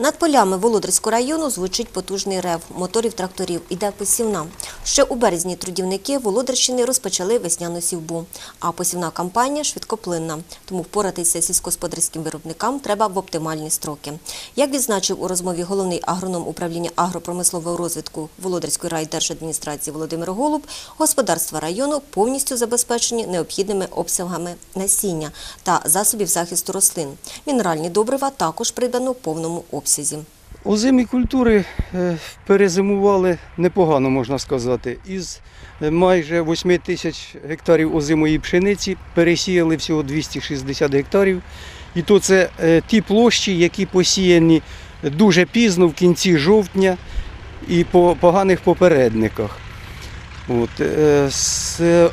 Над полями Володарського району звучить потужний рев моторів тракторів. Іде посівна. Ще у березні трудівники Володарщини розпочали весняну сівбу, а посівна кампанія швидкоплинна. Тому впоратися сільськогосподарським виробникам треба в оптимальні строки. Як відзначив у розмові головний агроном управління агропромислового розвитку Володарської райдержадміністрації Володимир Голуб, господарства району повністю забезпечені необхідними обсягами насіння та засобів захисту рослин. Мінеральні добрива також придбано в повному обсязі. Озимі культури е, перезимували непогано, можна сказати. Із е, майже 8 тисяч гектарів озимої пшениці пересіяли всього 260 гектарів. І то це е, ті площі, які посіяні дуже пізно, в кінці жовтня і по поганих попередниках. От,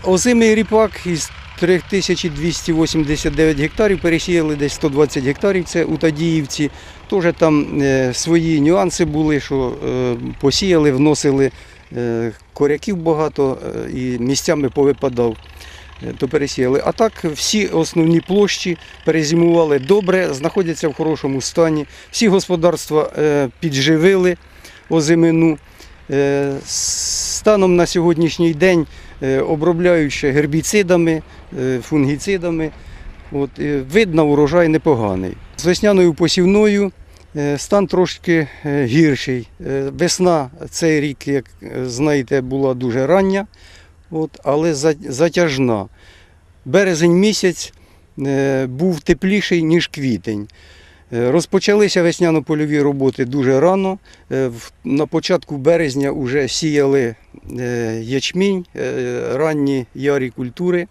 озимий ріпак із 3289 гектарів пересіяли десь 120 гектарів, це у Тадіївці. Теж там е, свої нюанси були, що е, посіяли, вносили е, коряків багато і місцями повипадав, то пересіяли. А так всі основні площі перезимували добре, знаходяться в хорошому стані. Всі господарства підживили озимину. Станом на сьогоднішній день е, обробляючи гербіцидами, е, фунгіцидами, от, е, видно, урожай непоганий. З весняною посівною стан трошки гірший. Весна цей рік, як знаєте, була дуже рання, от, але затяжна. Березень місяць був тепліший, ніж квітень. Е, Розпочалися весняно-польові роботи дуже рано. Е, На початку березня вже сіяли е, ячмінь, ранні ярі культури.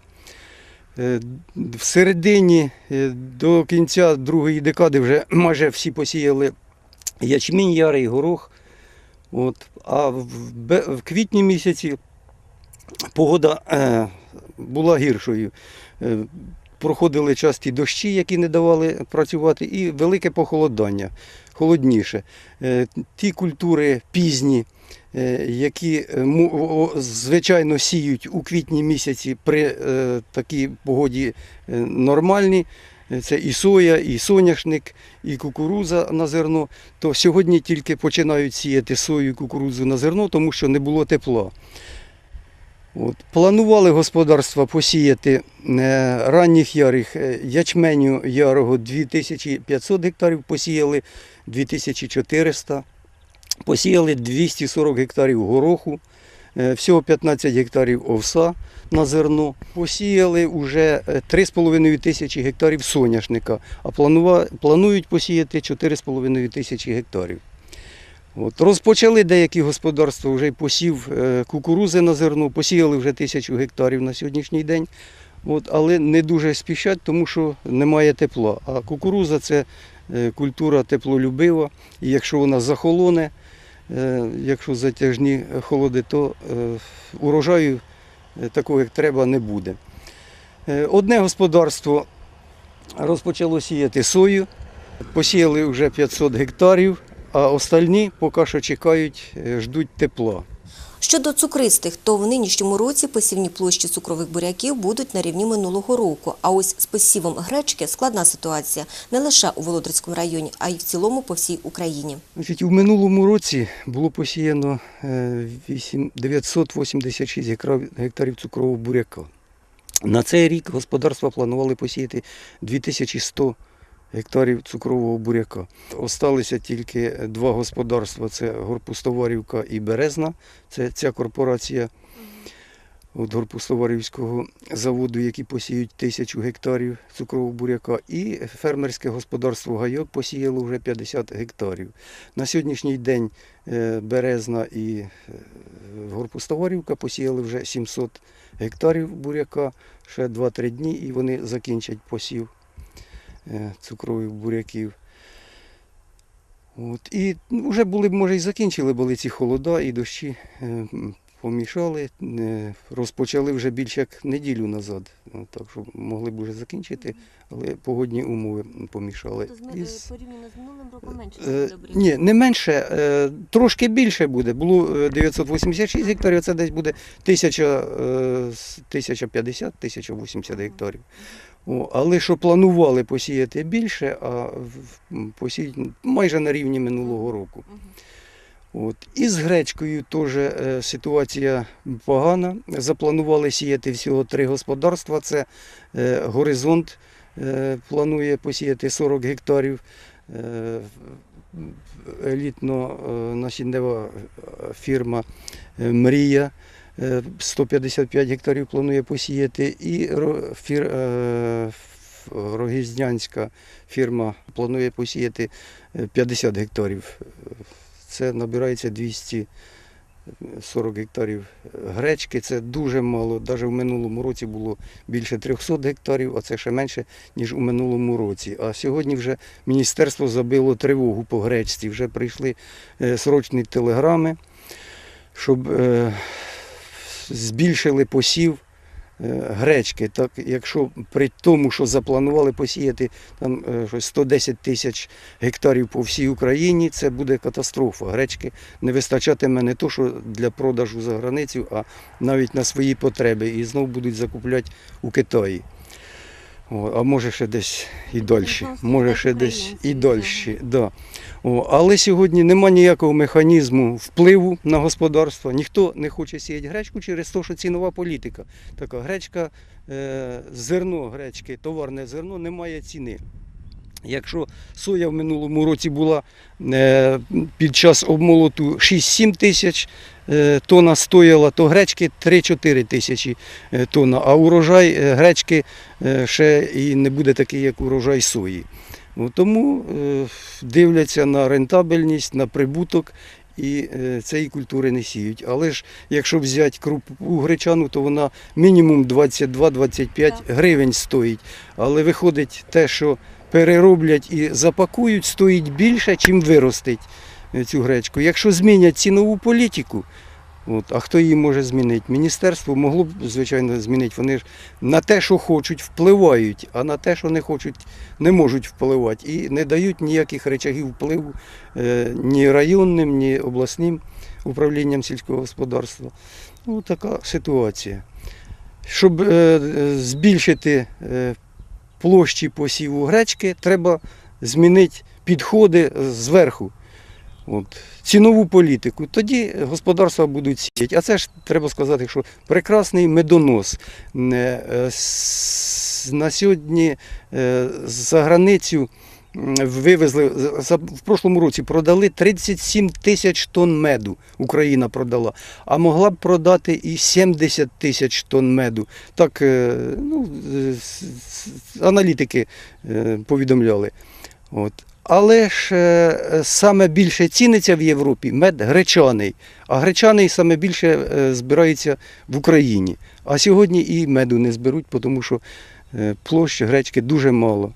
В середині до кінця другої декади вже майже всі посіяли ячмінь, ярий, горох. От. А в, квітні місяці погода була гіршою. Проходили часті дощі, які не давали працювати, і велике похолодання, холодніше. Е, Ті культури пізні, е, які е, звичайно сіють у квітні місяці при такій погоді нормальні. Це і соя, і соняшник, і кукуруза на зерно. То сьогодні тільки починають сіяти сою і кукурудзу на зерно, тому що не було тепла. От. Планували господарства посіяти е, ранніх ярих е, ячменю ярого 2500 гектарів, посіяли 2400, посіяли 240 гектарів гороху, е, всього 15 гектарів овса на зерно. Посіяли вже 3,5 тисячі гектарів соняшника, а планують посіяти 4,5 тисячі гектарів. От, розпочали деякі господарства вже посів е, кукурузи на зерно, посіяли вже тисячу гектарів на сьогоднішній день, от, але не дуже спішать, тому що немає тепла. А кукуруза це е, культура теплолюбива, і якщо вона захолоне, е, якщо затяжні холоди, то урожаю такого, як треба, не буде. Одне господарство розпочало сіяти сою, посіяли вже 500 гектарів, а остальні поки що чекають, е, ждуть тепла. Щодо цукристих, то в нинішньому році посівні площі цукрових буряків будуть на рівні минулого року. А ось з посівом гречки складна ситуація не лише у Володарському районі, а й в цілому по всій Україні. Значить, у минулому році було посіяно е, 986 гектарів, гектарів цукрового буряка. На цей рік господарства планували посіяти 2100 гектарів цукрового буряка. Осталися тільки два господарства: це Горпустоварівка і Березна. Це ця корпорація от Горпустоварівського заводу, які посіють тисячу гектарів цукрового буряка. І фермерське господарство Гайок посіяло вже 50 гектарів. На сьогоднішній день е, Березна і е, Горпустоварівка посіяли вже 700 гектарів буряка, ще 2-3 дні і вони закінчать посів цукрових буряків. От. І вже були б, може, і закінчили, були ці холода і дощі е, помішали. Е, Розпочали вже більше як неділю назад. Так що могли б вже закінчити, але погодні умови помішали. Із- порівняно з минулим роком менше Е, Ні, не менше, е, трошки більше буде. Було е, 986 гектарів, а це десь буде 1000, е, с- 1050, 1080 гектарів. О, але що планували посіяти більше, а посіять майже на рівні минулого року. От. І з гречкою теж е, ситуація погана. Запланували сіяти всього три господарства. Це е, горизонт е, планує посіяти 40 гектарів. Елітно насіннева фірма Мрія. е, 155 гектарів планує посіяти, і фір, Рогіздянська фірма планує посіяти е, 50 гектарів. Це набирається 240 гектарів гречки. Це дуже мало. Навіть в минулому році було більше 300 гектарів, а це ще менше, ніж у минулому році. А сьогодні вже міністерство забило тривогу по гречці. Вже прийшли е, срочні телеграми, щоб е, збільшили посів гречки. Так, якщо при тому, що запланували посіяти там е, щось 110 тисяч гектарів по всій Україні, це буде катастрофа. Гречки не вистачатиме не то, що для продажу за границю, а навіть на свої потреби. І знов будуть закупляти у Китаї. О, а може ще десь і дольше. Може ще десь і дольше. Да. О, але сьогодні нема ніякого механізму впливу на господарство. Ніхто не хоче сіяти гречку через те, що цінова політика. Така гречка, е, зерно гречки, товарне зерно немає ціни. Якщо соя в минулому році була е, під час обмолоту 6-7 тисяч е, тонна стояла, то гречки 3-4 тисячі е, тонна, а урожай гречки ще і не буде такий, як урожай сої. Ну, тому дивляться на рентабельність, на прибуток і е, цієї культури не сіють. Але ж якщо взяти крупу гречану, то вона мінімум 22-25 гривень стоїть. Але виходить те, що перероблять і запакують, стоїть більше, чим виростить е, цю гречку. Якщо змінять цінову політику, От, а хто її може змінити? Міністерство могло б, звичайно, змінити. Вони ж на те, що хочуть, впливають, а на те, що не хочуть, не можуть впливати. І не дають ніяких речагів впливу е, ні районним, ні обласним управлінням сільського господарства. Ну, така ситуація. Щоб е, збільшити е, площі посіву гречки, треба змінити підходи зверху. От, цінову політику. Тоді господарства будуть сіяти. А це ж треба сказати, що прекрасний медонос. Е, На сьогодні е, за границю вивезли в прошлому році продали 37 тисяч тонн меду. Україна продала, а могла б продати і 70 тисяч тонн меду. Так е, ну, аналітики повідомляли. От. Але ж е, саме більше ціниться в Європі мед гречаний, а гречаний саме більше е, збирається в Україні. А сьогодні і меду не зберуть, тому що е, площ гречки дуже мало.